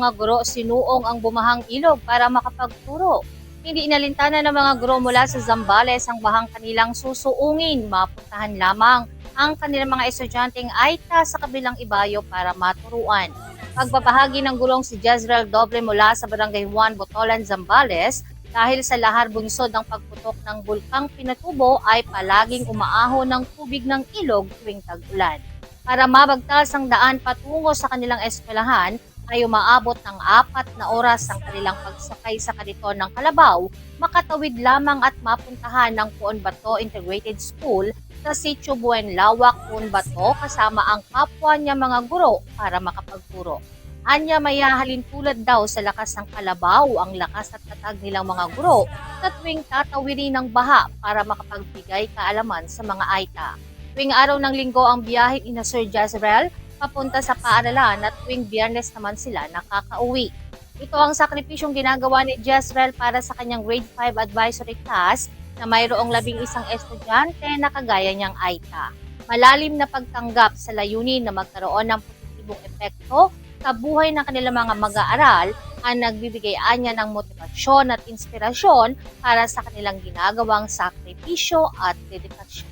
mga guro sinuong ang bumahang ilog para makapagturo. Hindi inalintana ng mga guro mula sa Zambales ang bahang kanilang susuungin. Mapuntahan lamang ang kanilang mga estudyanteng Aita sa kabilang ibayo para maturuan. Pagbabahagi ng gulong si Jezreel Doble mula sa Barangay Juan Botolan, Zambales dahil sa lahar bunsod ng pagputok ng bulkang Pinatubo ay palaging umaaho ng tubig ng ilog tuwing tag-ulan. Para mabagtas ang daan patungo sa kanilang eskwelahan, ay umaabot ng apat na oras ang kanilang pagsakay sa kariton ng Kalabaw, makatawid lamang at mapuntahan ng Puon Bato Integrated School sa Sitio Buenlawak, Puon Bato kasama ang kapwa niya mga guro para makapagturo. Anya mayahalin tulad daw sa lakas ng kalabaw ang lakas at tatag nilang mga guro sa tuwing tatawirin ng baha para makapagbigay kaalaman sa mga Aita. Tuwing araw ng linggo ang biyahe ni Sir Jezreel papunta sa paaralan at tuwing biyernes naman sila nakakauwi. Ito ang sakripisyong ginagawa ni Jezreel para sa kanyang grade 5 advisory class na mayroong labing isang estudyante na kagaya niyang Aita. Malalim na pagtanggap sa layunin na magkaroon ng positibong epekto sa buhay ng kanilang mga mag-aaral ang nagbibigay anya ng motibasyon at inspirasyon para sa kanilang ginagawang sakripisyo at dedikasyon.